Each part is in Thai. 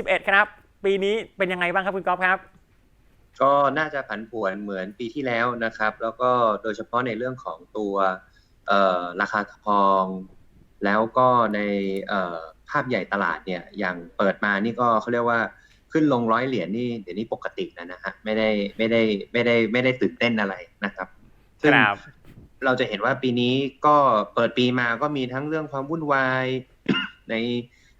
2021 ครับ ปีนี้เป็นยังไงบ้างครับคุณก๊อฟครับ ก็น่าจะผันผวนเหมือนปีที่แล้วนะครับ แล้วก็โดยเฉพาะในเรื่องของตัวเอ่อราคาทอง แล้วก็ในเอ่อภาพใหญ่ตลาดเนี่ยอย่างเปิดมานี่ก็เขาเรียกว่าขึ้นลงร้อยเหรียญนี่เดี๋ยวนี้ปกติแล้วนะฮะไม่ได้ไม่ได้ไม่ได้ไม่ได้ตื่นเต้นอะไรนะครับซึ่งครับเราจะเห็นว่าปีนี้ก็เปิดปีมาก็มีทั้งเรื่องความวุ่นวายใน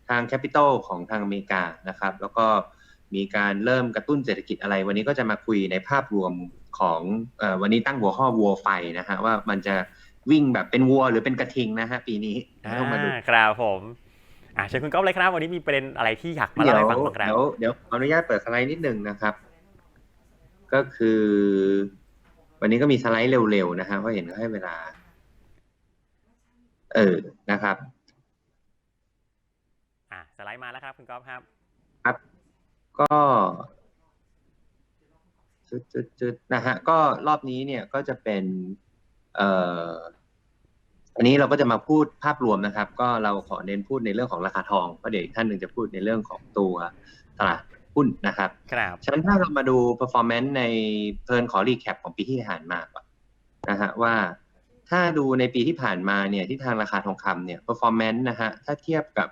ทางแคปิตอลของทางอเมริกานะครับ แล้วก็มีการเริ่มกระตุ้นเศรษฐกิจอะไร วันนี้ก็จะมาคุยในภาพรวมของเออวันนี้ตั้งหัวข้อวัวไฟนะฮะว่ามันจะวิ่งแบบเป็นวัวหรือเป็นกระทิงนะฮะปีนี้ต้องมาดูอ่าครับผมอ่าเชิญคุณก๊อฟเลยครับ วันนี้มีประเด็นอะไรที่อยากมาเดี๋เล่ายวให้ฟังบ้างครับเดี๋ยวเดี๋ยวขออนุญาตเปิดสไลด์นิดหนึ่งนะครับ ก็คือ วันนี้ก็มีสไลด์เร็วๆนะฮะเพราะเห็นเขาให้เวลา เออนะครับอ่าส ไลด์มาแล้วครับคุณก๊อฟครับ ครับ ก็จุดจุดจุดนะฮะก็รอบนี้เนี่ยก็จะเป็นเอ่ออันนี้เราก็จะมาพูดภาพรวมนะครับ ก็เราขอเน้นพูดในเรื่องของราคาทองเพราะเดี๋ยวอีกท่านหนึ่งจะพูดในเรื่องของตัวตลาดหุ้นนะครับครับฉะนั้นถ้าเรามาดู performance ในเพลินขอรีแคปของปีที่ผ่านมาก่อนนะฮะว่าถ้าดูในปีที่ผ่านมาเนี่ยที่ทางราคาทองคำเนี่ย performance นะฮะถ้าเทียบกับ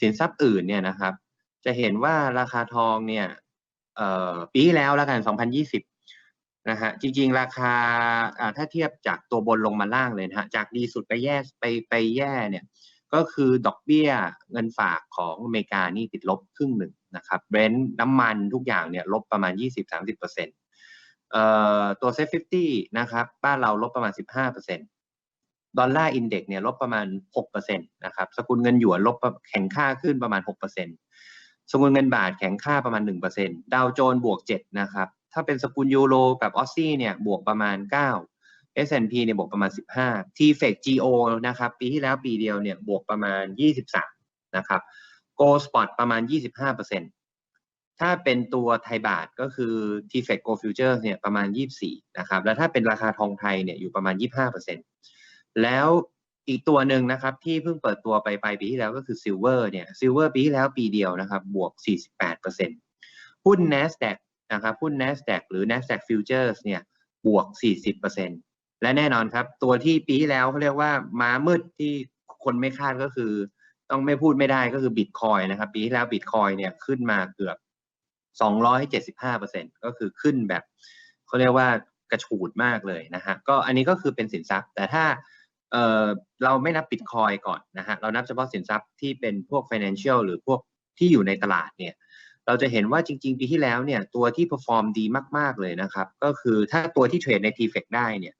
สินทรัพย์อื่นเนี่ยนะครับ จะเห็นว่าราคาทองเนี่ยปีแล้วแล้วกัน 2020 นะฮะ จริงๆ ราคาถ้าเทียบจากตัวบนลงมาล่างเลยนะฮะ จากดีสุดไปแย่ไปไปแย่เนี่ย ก็คือดอกเบี้ยเงินฝากของอเมริกานี่ติดลบครึ่งหนึ่งนะครับเบรนท์น้ำมันทุกอย่างเนี่ยลบประมาณ 20-30%เอ่อตัวเซฟฟิตี้นะครับ บ้านเราลบประมาณ 15% ดอลลาร์อินเด็กซ์เนี่ยลบประมาณ 6%นะครับสกุลเงินหยวนลบแข็งค่าขึ้นประมาณ 6%สกุลเงินบาทแข็งค่าประมาณ 1%ดาวโจนส์บวก 7 นะครับ ถ้าเป็นสกุลยูโรกับออสซี่เนี่ยบวกประมาณ 9 S&P เนี่ยบวกประมาณ 15 t f e c GO นะครับปีที่แล้วปีเดียวเนี่ยบวกประมาณ 23 นะครับ Go Spot ประมาณ 25%ถ้าเป็นตัวไทยบาทก็คือ t f e c Go Futures เนี่ยประมาณ 24 นะครับ แล้วถ้าเป็นราคาทองไทยเนี่ยอยู่ประมาณ 25% แล้วอีกตัวหนึ่งนะครับที่เพิ่งเปิดตัวไปปลายปีที่แล้วก็คือ Silver เนี่ย Silver ปีที่แล้วปีเดียวนะครับบวก 48%หุ้น NASDAQ นะครับหุ้น NASDAQ หรือ NASDAQ Futures เนี่ยบวก 40%และแน่นอนครับ ตัวที่ปีที่แล้วเขาเรียกว่าม้ามืดที่คนไม่คาดก็คือ ต้องไม่พูดไม่ได้ก็คือบิตคอยนะครับปีที่แล้วบิตคอยเนี่ยขึ้นมาเกือบ 275%ก็คือขึ้นแบบเขาเรียกว่ากระฉูดมากเลยนะฮะก็อันนี้ก็คือเป็นสินทรัพย์ แต่ถ้า เอ่อเราไม่นับบิตคอยก่อนนะฮะเรานับเฉพาะสินทรัพย์ที่เป็นพวก financial หรือพวกที่อยู่ในตลาดเนี่ยเราจะเห็นว่าจริง ๆ ปีที่แล้วเนี่ยตัวที่ perform ดีมาก ๆ เลยนะครับ ก็คือถ้าตัวที่เทรดใน t f e c ได้เนี่ย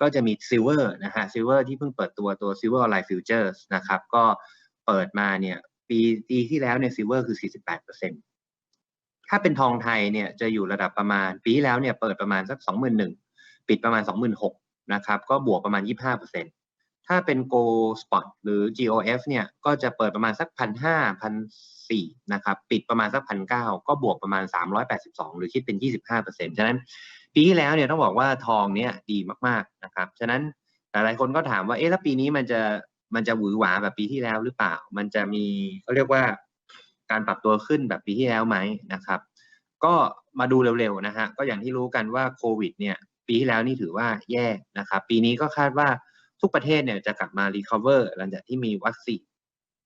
ก็จะมี Silver นะฮะ Silver ที่เพิ่งเปิดตัวตัว Silver Online Futures นะครับ ก็เปิดมาเนี่ยปีปีที่แล้วเนี่ย Silver คือ 48%ถ้าเป็นทองไทยเนี่ยจะอยู่ระดับประมาณปีที่แล้วเนี่ยเปิดประมาณสัก 21,000ปิดประมาณ 26,000นะครับก็บวกประมาณ 25% ถ้าเป็น Go Spot หรือ GOF เนี่ยก็จะเปิดประมาณสัก1,500 1,400นสี่นะครับปิดประมาณสัก1,900ก็บวกประมาณ 382 หรือคิดเป็น 25%ฉะนั้นปีที่แล้วเนี่ยต้องบอกว่าทองเนี่ยดีมากๆนะครับฉะนั้นหลายคนก็ถามว่าเอ๊ะแล้วปีนี้มันจะมันจะหวือหวาแบบปีที่แล้วหรือเปล่า มันจะมีเขาเรียกว่าการปรับตัวขึ้นแบบปีที่แล้วไหมนะครับ ก็มาดูเร็วๆนะฮะก็อย่างที่รู้กันว่าโควิดเนี่ยปีที่แล้วนี่ถือว่าแย่นะครับ ปีนี้ก็คาดว่า ทุกประเทศเนี่ยจะกลับมา recover หลังจากที่มีวัคซีน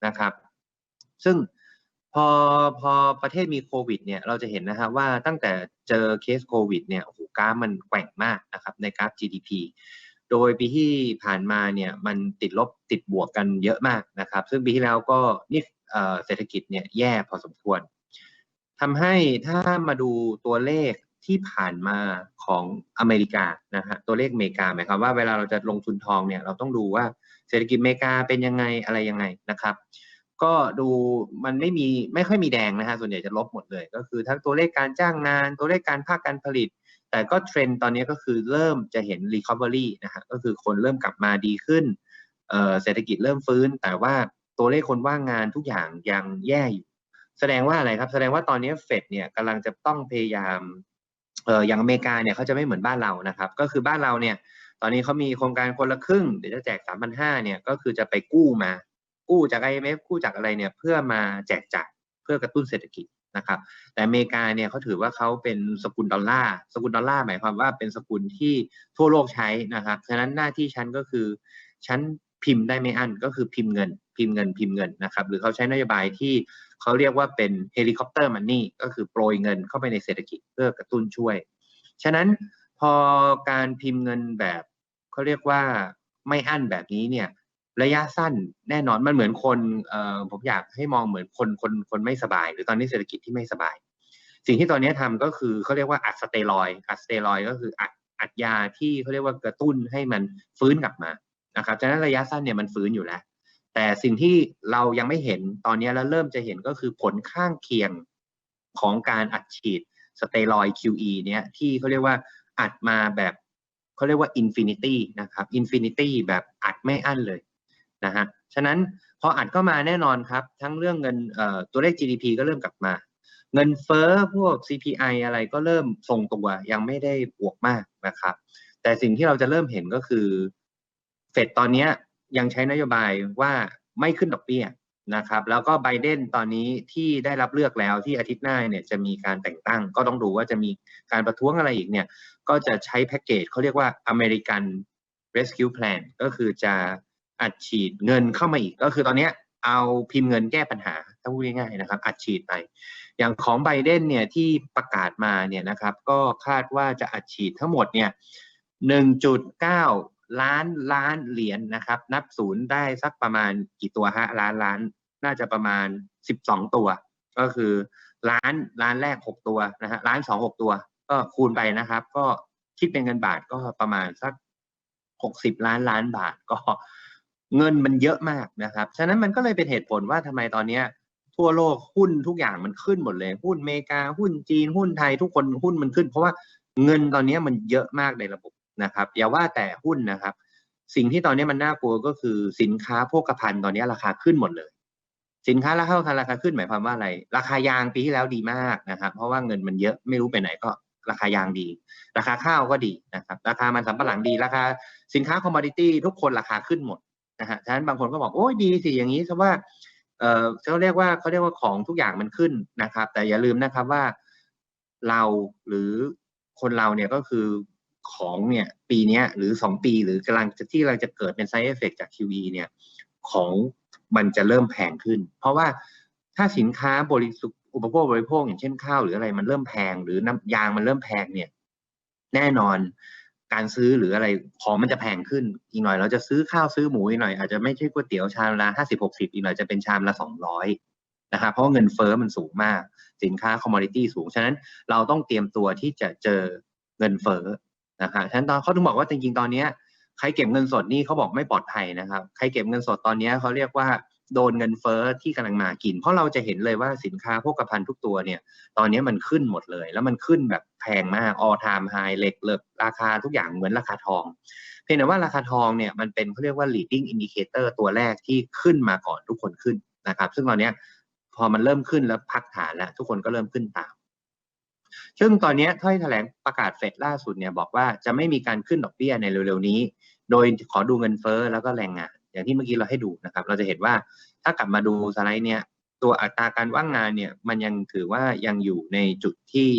นะครับ ซึ่งพอพอประเทศมีโควิดเนี่ยเราจะเห็นนะครับว่าตั้งแต่เจอเคสโควิดเนี่ยโอ้โหกราฟมันแกว่งมากนะครับในกราฟ GDP โดยปีที่ผ่านมาเนี่ยมันติดลบติดบวกกันเยอะมากนะครับ ซึ่งปีที่แล้วก็นี่เศรษฐกิจเนี่ยแย่พอสมควรทำให้ถ้ามาดูตัวเลข ที่ผ่านมาของอเมริกานะฮะตัวเลขอเมริกาหมายความว่าเวลาเราจะลงทุนทองเนี่ยเราต้องดูว่าเศรษฐกิจอเมริกาเป็นยังไงอะไรยังไงนะครับ ก็ดูมันไม่มีไม่ค่อยมีแดงนะฮะส่วนใหญ่จะลบหมดเลย ก็คือทั้งตัวเลขการจ้างงาน ตัวเลขการภาคการผลิต แต่ก็เทรนด์ตอนนี้ก็คือเริ่มจะเห็น recovery นะฮะก็คือคนเริ่มกลับมาดีขึ้นเอ่อเศรษฐกิจเริ่มฟื้น แต่ว่าตัวเลขคนว่างงานทุกอย่างยังแย่อยู่แสดงว่าอะไรครับ แสดงว่าตอนนี้เฟดเนี่ยกำลังจะต้องพยายาม เอออย่างอเมริกาเนี่ยเขาจะไม่เหมือนบ้านเรานะครับ ก็คือบ้านเราเนี่ย ตอนนี้เขามีโครงการคนละครึ่งเดี๋ยวจะแจกสามพันห้าเนี่ยก็คือจะไปกู้มา กู้จาก IMF กู้จากอะไรเนี่ยเพื่อมาแจกจ่ายเพื่อกระตุ้นเศรษฐกิจนะครับ แต่อเมริกาเนี่ยเขาถือว่าเขาเป็นสกุลดอลลาร์สกุลดอลลาร์หมายความว่าเป็นสกุลที่ทั่วโลกใช้นะครับฉะนั้นหน้าที่ฉันก็คือฉัน พิมพ์ได้ไม่อั้นก็คือพิมพ์เงิน พิมพ์เงินพิมพ์เงินนะครับหรือเขาใช้นโยบายที่เขาเรียกว่าเป็นเฮลิคอปเตอร์มันนี่ก็คือโปรยเงินเข้าไปในเศรษฐกิจเพื่อกระตุ้นช่วย ฉะนั้นพอการพิมพ์เงินแบบเขาเรียกว่าไม่อั้นแบบนี้เนี่ยระยะสั้นแน่นอนมันเหมือนคนเอ่อผมอยากให้มองเหมือนคนคนคนไม่สบาย หรือตอนนี้เศรษฐกิจที่ไม่สบาย สิ่งที่ตอนนี้ทำก็คือเขาเรียกว่าอัดสเตียรอยอัดสเตียรอยก็คืออัดอัดยาที่เขาเรียกว่ากระตุ้นให้มันฟื้นกลับมา นะครับฉะนั้นระยะสั้นเนี่ยมันฟื้นอยู่แล้ว แต่สิ่งที่เรายังไม่เห็นตอนนี้แล้วเริ่มจะเห็นก็คือผลข้างเคียงของการอัดฉีดสเตียรอย QE เนี่ยที่เขาเรียกว่าอัดมาแบบเขาเรียกว่าอินฟินิตี้นะครับอินฟินิตี้แบบอัดไม่อั้นเลยนะฮะฉะนั้นพออัดก็มาแน่นอนครับ ทั้งเรื่องเงินตัวเลข GDP ก็เริ่มกลับมา เงินเฟ้อพวก CPI อะไรก็เริ่มทรงตัวยังไม่ได้บวกมากนะครับ แต่สิ่งที่เราจะเริ่มเห็นก็คือ เฟดตอนนี้ยังใช้นโยบายว่าไม่ขึ้นดอกเบี้ยนะครับ แล้วก็ไบเดนตอนนี้ที่ได้รับเลือกแล้วที่อาทิตย์หน้าเนี่ยจะมีการแต่งตั้ง ก็ต้องดูว่าจะมีการประท้วงอะไรอีกเนี่ย ก็จะใช้แพ็กเกจเขาเรียกว่า American Rescue Plan ก็คือจะอัดฉีดเงินเข้ามาอีก ก็คือตอนนี้เอาพิมพ์เงินแก้ปัญหาถ้าพูดง่ายๆนะครับ อัดฉีดไป อย่างของไบเดนเนี่ยที่ประกาศมาเนี่ยนะครับ ก็คาดว่าจะอัดฉีดทั้งหมดเนี่ย1.9 ล้านล้านเหรียญนนะครับ นับศูนย์ได้สักประมาณกี่ตัวฮะล้านล้านน่าจะประมาณ12ตัว ก็คือล้านล้านแรก6ตัวนะฮะล้านสองหกตัว ก็คูณไปนะครับ ก็คิดเป็นเงินบาทก็ประมาณสัก60ล้านล้านบาทก็เงินมันเยอะมากนะครับ ฉะนั้นมันก็เลยเป็นเหตุผลว่าทำไมตอนเนี้ย ทั่วโลกหุ้นทุกอย่างมันขึ้นหมดเลย หุ้นอเมริกาหุ้นจีนหุ้นไทยทุกคนหุ้นมันขึ้น เพราะว่าเงินตอนนี้มันเยอะมากในระบบ นะครับอย่าว่าแต่หุ้นนะครับ สิ่งที่ตอนนี้มันน่ากลัวก็คือสินค้าโภคภัณฑ์ตอนนี้ราคาขึ้นหมดเลย สินค้าราคาราคาขึ้นหมายความว่าอะไร ราคายางปีที่แล้วดีมากนะครับ เพราะว่าเงินมันเยอะไม่รู้ไปไหนก็ราคายางดี ราคาข้าวก็ดีนะครับ ราคามันสำปะหลังดี ราคาสินค้าคอมมอดิตี้ทุกคนราคาขึ้นหมดนะฮะฉะนั้นบางคนก็บอกโอ้ยดีสิอย่างนี้เพราะว่าเออเขาเรียกว่าเขาเรียกว่าของทุกอย่างมันขึ้นนะครับ แต่อย่าลืมนะครับว่าเราหรือคนเราเนี่ยก็คือ ของเนี่ยปีนี้หรือสองปีหรือกำลังจะที่กำลังจะเกิดเป็นไซ d ์เอฟเฟกจาก QE เนี่ยของมันจะเริ่มแพงขึ้น เพราะว่าถ้าสินค้าบริสุทอุปโภคบริโภคอย่างเช่นข้าวหรืออะไรมันเริ่มแพงหรือน้ำยางมันเริ่มแพงเนี่ยแน่นอนการซื้อหรืออะไรของมันจะแพงขึ้นอีกหน่อย เราจะซื้อข้าวซื้อหมูอีกหน่อยอาจจะไม่ใช่ก๋วยเตี๋ยวชามละห้าสิบหกสิบอีกหน่อยจะเป็นชามละสองร้อยนะครับเพราะเงินเฟ้อมันสูงมาก สินค้าคอมมอดิตี้สูง ฉะนั้นเราต้องเตรียมตัวที่จะเจอเงินเฟ้อ นะครับฉะนั้นตอนเขาถึงบอกว่าจริงๆตอนเนี้ใครเก็บเงินสดนี่เขาบอกไม่ปลอดภัยนะครับ ใครเก็บเงินสดตอนนี้เขาเรียกว่าโดนเงินเฟ้อที่กำลังมากิน เพราะเราจะเห็นเลยว่าสินค้าโภคภัณฑ์ทุกตัวเนี่ยตอนนี้มันขึ้นหมดเลย แล้วมันขึ้นแบบแพงมาก all time high เหล็กเหลิกราคาทุกอย่างเหมือนราคาทอง เพียงแต่ว่าราคาทองเนี่ยมันเป็นเขาเรียกว่า leading indicator ตัวแรกที่ขึ้นมาก่อนทุกคนขึ้นนะครับ ซึ่งตอนนี้พอมันเริ่มขึ้นแล้วพักฐานแล้วทุกคนก็เริ่มขึ้นตาม ซึ่งตอนนี้ถ้อยแถลงประกาศเฟดล่าสุดเนี่ยบอกว่าจะไม่มีการขึ้นดอกเบี้ยในเร็วๆนี้ โดยขอดูเงินเฟ้อแล้วก็แรงงาน อย่างที่เมื่อกี้เราให้ดูนะครับ เราจะเห็นว่าถ้ากลับมาดูสไลด์เนี่ยตัวอัตราการว่างงานเนี่ยมันยังถือว่ายังอยู่ในจุดที่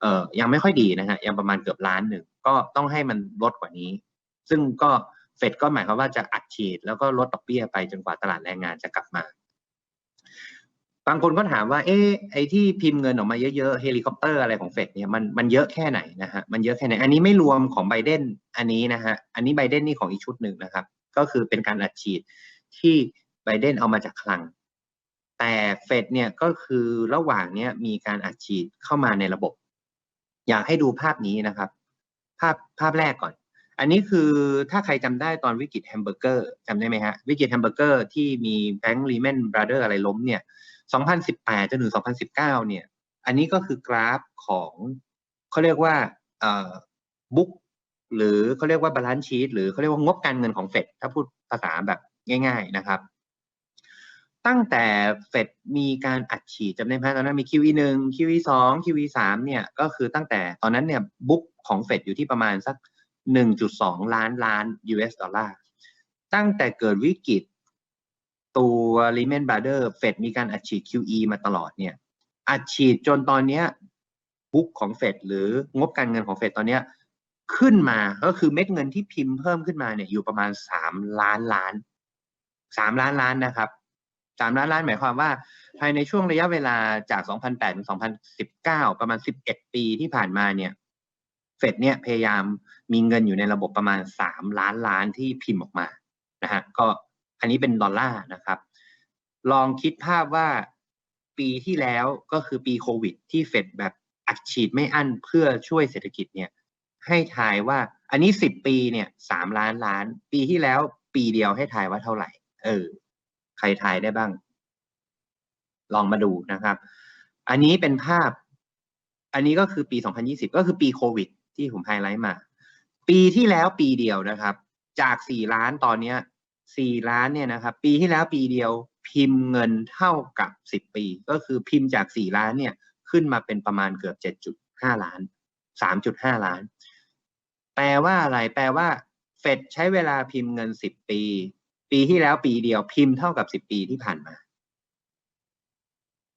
เอ่อยังไม่ค่อยดีนะฮะยังประมาณเกือบล้านหนึ่งก็ต้องให้มันลดกว่านี้ ซึ่งก็เฟดก็หมายความว่าจะอัดฉีดแล้วก็ลดดอกเบี้ยไปจนกว่าตลาดแรงงานจะกลับมา บางคนก็ถามว่า เอ๊ะไอ้ที่พิมพ์เงินออกมาเยอะๆเฮลิคอปเตอร์อะไรของเฟดเนี่ยมันมันเยอะแค่ไหนนะฮะมันเยอะแค่ไหน อันนี้ไม่รวมของไบเดนอันนี้นะฮะอันนี้ไบเดนนี่ของอีกชุดหนึ่งนะครับ ก็คือเป็นการอัดฉีดที่ไบเดนเอามาจากคลัง แต่เฟดเนี่ยก็คือระหว่างเนี้ยมีการอัดฉีดเข้ามาในระบบ อยากให้ดูภาพนี้นะครับ ภาพภาพแรกก่อน อันนี้คือถ้าใครจำได้ตอนวิกฤตแฮมเบอร์เกอร์จำได้ไหมฮะวิกฤตแฮมเบอร์เกอร์ที่มีแบงก์รีแมนบราเดอร์อะไรล้มเนี่ย 2018 จนถึง 2019 เนี่ย อันนี้ก็คือกราฟของเขาเรียกว่าเอ่อบุ๊กหรือเขาเรียกว่าบาลานซ์ชีตหรือเขาเรียกว่างบการเงินของเฟดถ้าพูดภาษาแบบง่าย ๆนะครับ ตั้งแต่เฟดมีการอัดฉีดจำได้ไหมตอนนั้นมี QE หนึ่ง QE สอง QE สามเนี่ยก็คือตั้งแต่ตอนนั้นเนี่ยบุ๊กของเฟดอยู่ที่ประมาณสัก 1.2 ล้านล้าน US ดอลลาร์ตั้งแต่เกิดวิกฤต ตัว Lehman Brothers เฟดมีการอัดฉีด QE มาตลอดเนี่ย อัดฉีดจนตอนนี้บุ๊กของเฟดหรืองบการเงินของเฟดตอนนี้ขึ้นมาก็คือเม็ดเงินที่พิมพ์เพิ่มขึ้นมาเนี่ยอยู่ประมาณสามล้านล้านสามล้านล้านนะครับสามล้านล้านหมายความว่า ภายในช่วงระยะเวลาจาก 2008 ถึง 2019 ประมาณ 11 ปีที่ผ่านมาเนี่ยเฟดเนี่ยพยายามมีเงินอยู่ในระบบประมาณ 3 ล้านล้านที่พิมพ์ออกมานะฮะก็ อันนี้เป็นดอลลาร์นะครับ ลองคิดภาพว่าปีที่แล้วก็คือปีโควิด ที่เฟดแบบอัดฉีดไม่อั้นเพื่อช่วยเศรษฐกิจเนี่ยให้ทายว่าอันนี้10ปีเนี่ย3ล้านล้าน ปีที่แล้วปีเดียวให้ทายว่าเท่าไหร่ เออ ใครทายได้บ้าง ลองมาดูนะครับ อันนี้เป็นภาพ อันนี้ก็คือปี 2020 ก็คือปีโควิด ที่ผมไฮไลท์มา ปีที่แล้วปีเดียวนะครับ จาก 4 ล้านตอนเนี้ ย4ล้านเนี่ยนะครับปีที่แล้วปีเดียวพิมพ์เงินเท่ากับ10ปี ก็คือพิมพ์จาก4ล้านเนี่ยขึ้นมาเป็นประมาณเกือบ7.5ล้าน3.5ล้าน แปลว่าอะไร แปลว่าเฟดใช้เวลาพิมพ์เงิน10ปี ปีที่แล้วปีเดียวพิมพ์เท่ากับ10ปีที่ผ่านมา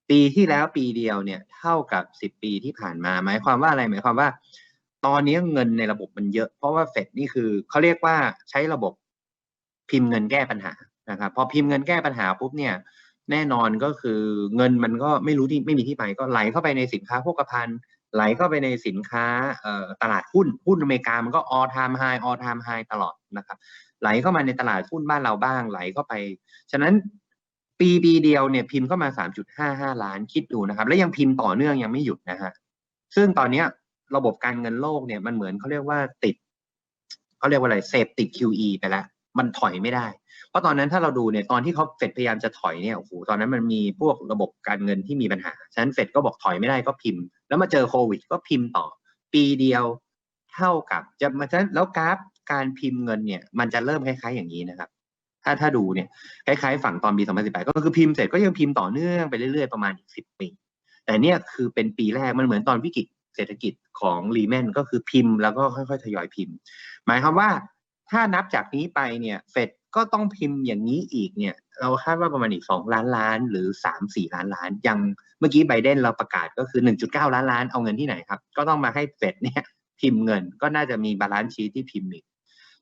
ปีที่แล้วปีเดียวเนี่ยเท่ากับ10ปีที่ผ่านมา หมายความว่าอะไรหมายความว่า ตอนนี้เงินในระบบมันเยอะ เพราะว่าเฟดนี่คือเขาเรียกว่าใช้ระบบ พิมพ์เงินแก้ปัญหานะครับพอพิมพ์เงินแก้ปัญหาปุ๊บเนี่ยแน่นอนก็คือเงินมันก็ไม่รู้ที่ไม่มีที่ไปก็ไหลเข้าไปในสินค้าโภคภัณฑ์ ไหลเข้าไปในสินค้าตลาดหุ้นหุ้นอเมริกามันก็ all time high all time high ตลอดนะครับ ไหลเข้ามาในตลาดหุ้นบ้านเราบ้างไหลเข้าไป ฉะนั้นปีปีเดียวเนี่ยพิมพ์เข้ามา 3.55 ล้านคิดดูนะครับ และยังพิมพ์ต่อเนื่องยังไม่หยุดนะฮะซึ่งตอนเนี้ยระบบการเงินโลกเนี่ยมันเหมือนเขาเรียกว่าติดเขาเรียกว่าอะไรเสพติด QE ไปแล้ว มันถอยไม่ได้ เพราะตอนนั้นถ้าเราดูเนี่ยตอนที่เขาเฟดพยายามจะถอยเนี่ยโอ้โหตอนนั้นมันมีพวกระบบการเงินที่มีปัญหา ฉะนั้นเฟดก็บอกถอยไม่ได้ก็พิมพ์ แล้วมาเจอโควิด ก็พิมพ์ต่อ ปีเดียวเท่ากับจะมาฉะนั้นแล้วกราฟการพิมพ์เงินเนี่ยมันจะเริ่มคล้ายๆอย่างนี้นะครับ ถ้าถ้าดูเนี่ยคล้ายๆ ฝั่งตอนปี 2018 ก็คือพิมพ์เสร็จก็ยังพิมพ์ต่อเนื่องไปเรื่อยๆประมาณอีก10 ปี แต่เนี่ยคือเป็นปีแรกมันเหมือนตอนวิกฤตเศรษฐกิจของรีแมนก็คือพิมพ์แล้วก็ค่อยๆ ทยอยพิมพ์ หมายความว่า ถ้านับจากนี้ไปเนี่ยเฟดก็ต้องพิมพ์อย่างนี้อีกเนี่ยเราคาดว่าประมาณอีก 2 ล้านล้านหรือ 3 4 ล้านล้าน ยังเมื่อกี้ไบเดนเราประกาศก็คือ 1.9 ล้านล้านเอาเงินที่ไหนครับ ก็ต้องมาให้เฟดเนี่ยพิมพ์เงินก็น่าจะมีบาลานซ์ชีทที่พิมพ์อีก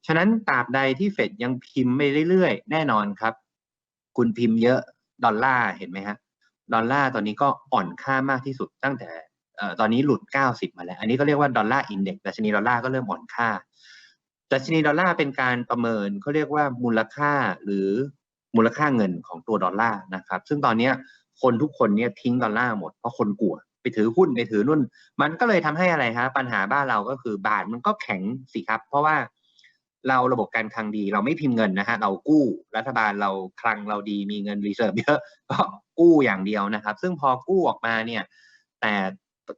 ฉะนั้นตราบใดที่เฟดยังพิมพ์ไปเรื่อยๆ แน่นอนครับ คุณพิมพ์เยอะดอลลาร์เห็นไหมฮะดอลลาร์ตอนนี้ก็อ่อนค่ามากที่สุดตั้งแต่เอ่อตอนนี้หลุด 90 มาแล้ว อันนี้ก็เรียกว่าดอลลาร์อินเด็กซ์ดัชนีดอลลาร์ก็เริ่มอ่อนค่า ดัชนีดอลลาร์เป็นการประเมินเขาเรียกว่ามูลค่าหรือมูลค่าเงินของตัวดอลลาร์นะครับ ซึ่งตอนนี้คนทุกคนเนี่ยทิ้งดอลลาร์หมดเพราะคนกลัวไปถือหุ้นไปถือนุ่น มันก็เลยทำให้อะไรฮะปัญหาบ้านเราก็คือบาทมันก็แข็งสิครับ เพราะว่าเราระบบการคลังดี เราไม่พิมพ์เงินนะฮะเรากู้รัฐบาลเราคลังเราดีมีเงินรีเซิร์ฟเยอะก็กู้อย่างเดียวนะครับ ซึ่งพอกู้ออกมาเนี่ยแต่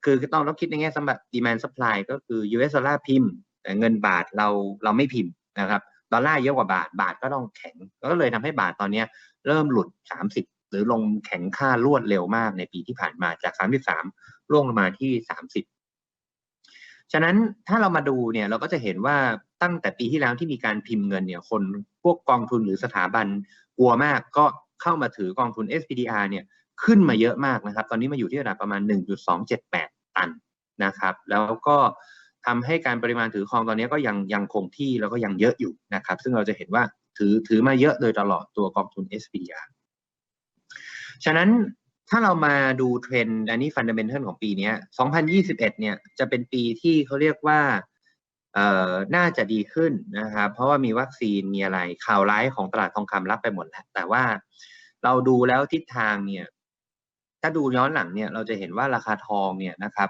คือต้องต้องคิดในแง่สำหรับ demand supply ก็คือ US ดอลลาร์พิมพ์ เงินบาทเราเราไม่พิมพ์นะครับดอลลาร์เยอะกว่าบาทบาทก็ต้องแข็ง ก็เลยทำให้บาทตอนเนี้เริ่มหลุด 30 หรือลงแข็งค่ารวดเร็วมากในปีที่ผ่านมาจาก33ร่วงลงมาที่ 30 ฉะนั้นถ้าเรามาดูเนี่ยเราก็จะเห็นว่าตั้งแต่ปีที่แล้วที่มีการพิมพ์เงินเนี่ยคนพวกกองทุนหรือสถาบันกลัวมากก็เข้ามาถือกองทุน SPDR เนี่ยขึ้นมาเยอะมากนะครับ ตอนนี้มาอยู่ที่ระดับประมาณ 1.278 ตันนะครับ แล้วก็ ทำให้การปริมาณถือครองตอนนี้ก็ยังยังคงที่แล้วก็ยังเยอะอยู่นะครับ ซึ่งเราจะเห็นว่าถือถือมาเยอะโดยตลอดตัวกองทุน SPR ฉะนั้นถ้าเรามาดูเทรนด์อันนี้ฟันเดเมนทัลของปีนี้2021 เนี่ยจะเป็นปีที่เขาเรียกว่าเอ่อน่าจะดีขึ้นนะครับ เพราะว่ามีวัคซีนมีอะไรข่าวร้ายของตลาดทองคำรับไปหมดแล้วแต่ว่าเราดูแล้วทิศทางเนี่ย ถ้าดูย้อนหลังเนี่ย เราจะเห็นว่าราคาทองเนี่ยนะครับ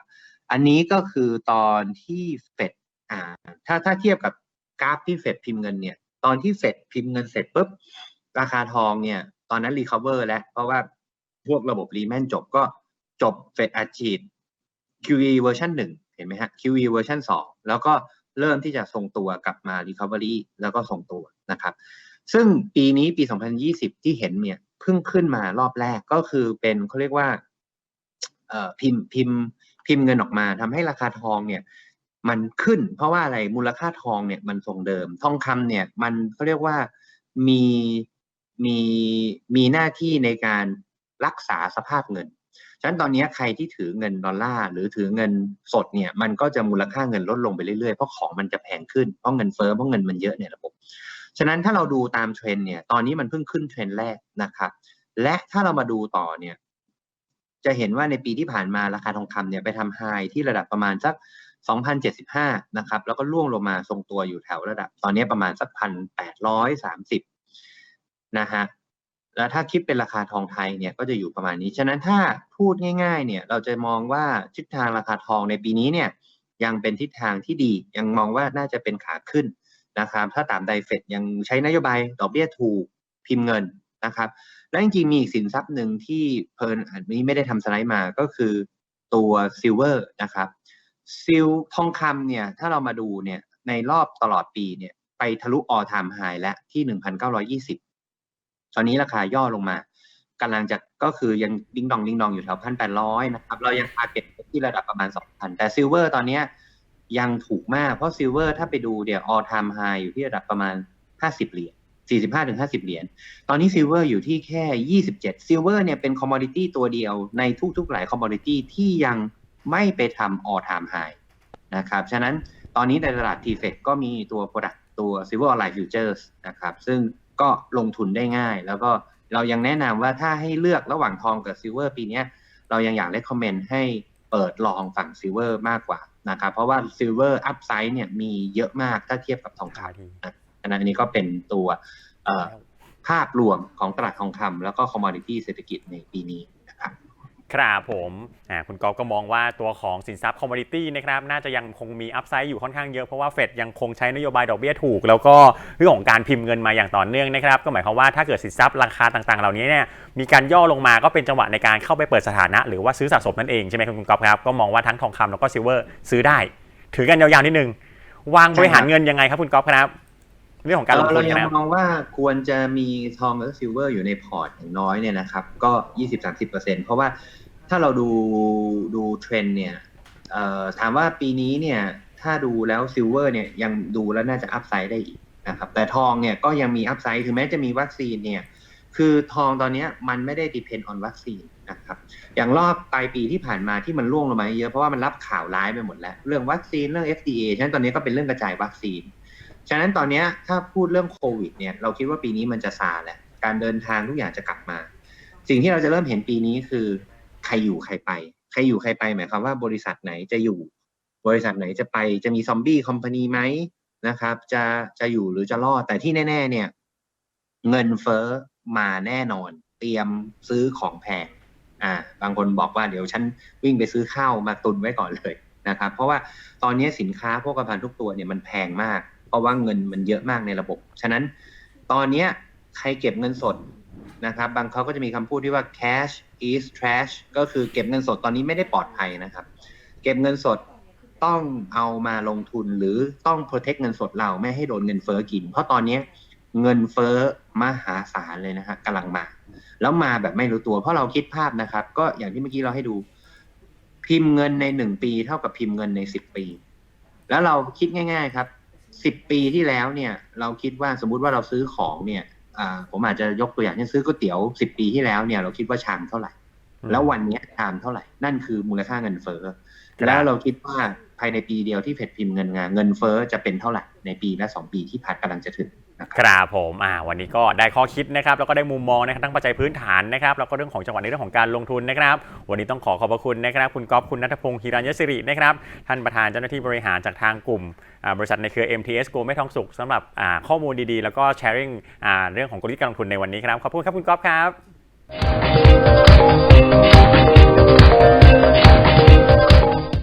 อันนี้ก็คือตอนที่เฟดอ่าถ้าถ้าเทียบกับกราฟที่เฟดพิมพ์เงินเนี่ย ตอนที่เฟดพิมพ์เงินเสร็จปุ๊บราคาทองเนี่ย ตอนนั้นรีคาเวอร์แล้ว เพราะว่าพวกระบบรีแมนจบก็จบเฟดอัดฉีด QE เวอร์ชันหนึ่งเห็นไหมฮะ QE เวอร์ชันสองแล้วก็เริ่มที่จะทรงตัวกลับมา Recovery แล้วก็ทรงตัวนะครับ ซึ่งปีนี้ปี 2020 ที่เห็นเนี่ยเพิ่งขึ้นมารอบแรกก็คือเป็นเขาเรียกว่าเอ่อพิมพ์พิมพ์ พิมพ์เงินออกมาทำให้ราคาทองเนี่ยมันขึ้น เพราะว่าอะไรมูลค่าทองเนี่ยมันทรงเดิม ทองคำเนี่ยมันเขาเรียกว่ามีมีมีหน้าที่ในการรักษาสภาพเงิน ฉะนั้นตอนนี้ใครที่ถือเงินดอลลาร์หรือถือเงินสดเนี่ยมันก็จะมูลค่าเงินลดลงไปเรื่อยๆ เพราะของมันจะแพงขึ้น เพราะเงินเฟ้อเพราะเงินมันเยอะในระบบ ฉะนั้นถ้าเราดูตามเทรนเนี่ยตอนนี้มันเพิ่งขึ้นเทรนแรกนะครับ และถ้าเรามาดูต่อเนี่ย จะเห็นว่าในปีที่ผ่านมาราคาทองคำเนี่ยไปทำไฮที่ระดับประมาณสัก 2,075 นะครับ แล้วก็ล่วงลงมาทรงตัวอยู่แถวระดับ ตอนนี้ประมาณสัก 1,830 นะฮะ แล้วถ้าคิดเป็นราคาทองไทยเนี่ยก็จะอยู่ประมาณนี้ ฉะนั้นถ้าพูดง่าย ๆ เนี่ยเราจะมองว่าทิศทางราคาทองในปีนี้เนี่ยยังเป็นทิศทางที่ดี ยังมองว่าน่าจะเป็นขาขึ้นนะครับ ถ้าตามไดเฟดยังใช้นโยบายดอกเบี้ยถูกพิมพ์เงิน นะครับ และจริงๆมีอีกสินทรัพย์หนึ่งที่เพลินอันนี้ไม่ได้ทำสไลด์มาก็คือตัวซิลเวอร์นะครับซิลทองคำเนี่ยถ้าเรามาดูเนี่ยในรอบตลอดปีเนี่ยไปทะลุออทามไฮและที่ 1,920 ตอนนี้ราคาย่อลงมากำลังจะก็คือยังดิ้งดองดิ้งดองอยู่แถวพันแปดร้อยนะครับ เรายังทาร์เก็ตที่ระดับประมาณ2,000แต่ซิลเวอร์ตอนนี้ยังถูกมากเพราะซิลเวอร์ถ้าไปดูเดี๋ยวออทามไฮอยู่ที่ระดับประมาณ50เหรียญ 45ถึง50 เหรียญ ตอนนี้ซิลเวอร์อยู่ที่แค่ 27ซิลเวอร์เนี่ยเป็นคอมมอดิตี้ตัวเดียวในทุกๆหลายคอมมอดิตี้ที่ยังไม่ไปทำ all time high นะครับ ฉะนั้นตอนนี้ในตลาด t f e c ก็มีตัว Product ตัว Silver Online Futures นะครับ ซึ่งก็ลงทุนได้ง่าย แล้วก็เรายังแนะนำว่าถ้าให้เลือกระหว่างทองกับซิลเวอร์ปีนี้เรายังอยาก recommend ให้เปิดลองฝั่งซิลเวอร์มากกว่านะครับ เพราะว่าซิลเวอร์อัพไซด์เนี่ยมีเยอะมากถ้าเทียบกับทองคำ นนั้นอันนี้ก็เป็นตัวเอ่อภาพรวมของตลาดทองคำแล้วก็คอมม o ดิตี้เศรษฐกิจในปีนี้นะครับครับผมอ่าคุณกอฟก็มองว่าตัวของสินทรัพย์คอมม o ดิตี้นะครับน่าจะยังคงมีอัพไซด์อยู่ค่อนข้างเยอะเพราะว่าเฟดยังคงใช้นโยบายดอกเบี้ยถูก แล้วก็เรื่องของการพิมพ์เงินมาอย่างต่อเนื่องนะครับ ก็หมายความว่าถ้าเกิดสินทรัพย์ราคาต่างๆ เหล่านี้เนี่ยมีการย่อลงมาก็เป็นจังหวะในการเข้าไปเปิดสถานะ หรือว่าซื้อสะสมนั่นเองใช่ไหมครับคุณกอฟครับก็มองว่าทั้งทองคำแล้วก็ซิลเวอร์ซื้อได้ ถือกันยาวๆนิดนึงวางบริหารเงินยังไงครับคุณกอฟครับ เรื่องของการลงทุเรานยังนะครับมองว่าควรจะมีทองและซิลเวอร์อยู่ในพอร์ตอย่างน้อยเนี่ยนะครับก็20-30%เพราะว่าถ้าเราดูดูเทรนด์เนี่ยเอ่อถามว่าปีนี้เนี่ยถ้าดูแล้วซิลเวอร์เนี่ยยังดูแล้วน่าจะอัพไซด์ได้อีกนะครับแต่ทองเนี่ยก็ยังมีอัพไซด์ถึงแม้จะมีวัคซีนเนี่ยคือทองตอนเนี้ยมันไม่ได้ depend on วัคซีนนะครับอย่างรอบปลายปีที่ผ่านมาที่มันร่วงลงมาเยอะเพราะว่ามันรับข่าวร้ายไปหมดแล้ว เรื่องวัคซีนเรื่อง FDA ฉะนั้นตอนนี้ก็เป็นเรื่องกระจายวัคซีน ฉะนั้นตอนนี้ถ้าพูดเรื่องโควิดเนี่ยเราคิดว่าปีนี้มันจะซาแหละการเดินทางทุกอย่างจะกลับมา สิ่งที่เราจะเริ่มเห็นปีนี้คือใครอยู่ใครไป ใครอยู่ใครไปหมายความว่าบริษัทไหนจะอยู่ บริษัทไหนจะไปจะมีซอมบี้คอมพานีไหมนะครับ จะจะอยู่หรือจะรอดแต่ที่แน่ ๆ เนี่ย เงินเฟ้อมาแน่นอน เตรียมซื้อของแพงอ่า บางคนบอกว่าเดี๋ยวฉันวิ่งไปซื้อข้าวมาตุนไว้ก่อนเลยนะครับ เพราะว่าตอนนี้สินค้าพวกกระพันทุกตัวเนี่ยมันแพงมาก ราะว่าเงินมันเยอะมากในระบบ ฉะนั้นตอนนี้ใครเก็บเงินสดนะครับ บางเขาก็จะมีคำพูดที่ว่า cash is trash ก็คือเก็บเงินสดตอนนี้ไม่ได้ปลอดภัยนะครับ เก็บเงินสดต้องเอามาลงทุนหรือต้อง protect เงินสดเราไม่ให้โดนเงินเฟ้อกิน เพราะตอนนี้เงินเฟ้อมหาศาลเลยนะฮะกำลังมา แล้วมาแบบไม่รู้ตัว เพราะเราคิดภาพนะครับ ก็อย่างที่เมื่อกี้เราให้ดู พิมพ์เงินในหนึ่งปี เท่ากับพิมพ์เงินในสิบปี แล้วเราคิดง่าย ๆ ครับ สิบปีที่แล้วเนี่ย เราคิดว่าสมมุติว่าเราซื้อของเนี่ยอ่าผมอาจจะยกตัวอย่างเช่นซื้อก๋วยเตี๋ยวสิบปีที่แล้วเนี่ยเราคิดว่าชามเท่าไหร่ แล้ววันเนี้ยชามเท่าไหร่ นั่นคือมูลค่าเงินเฟ้อครับแล้วเราคิดว่าภายในปีเดียวที่เฟดพิมพ์เงินงานเงินเฟ้อจะเป็นเท่าไหร่ในปีและสองปีที่ผ่านกำลังจะถึงนะ ครับผมอ่าวันนี้ก็ได้ข้อคิดนะครับแล้วก็ได้มุมมองนะครับทั้งปัจจัยพื้นฐานนะครับแล้วก็เรื่องของจังหวะในเรื่องของการลงทุนนะครับ วันนี้ต้องขอขอบพระคุณนะครับ คุณก๊อฟคุณนัทพงศ์ฮิรัญยศิรินะครับท่านประธานเจ้าหน้าที่บริหารจากทางกลุ่มบริษัทในเครือ MTS Go ไม่ทองสุขสำหรับข้อมูลดีๆ แล้วก็แชร์ริ่งเรื่องของกลยุทธ์การลงทุนในวันนี้ครับขอบคุณครับคุณก๊อฟครับ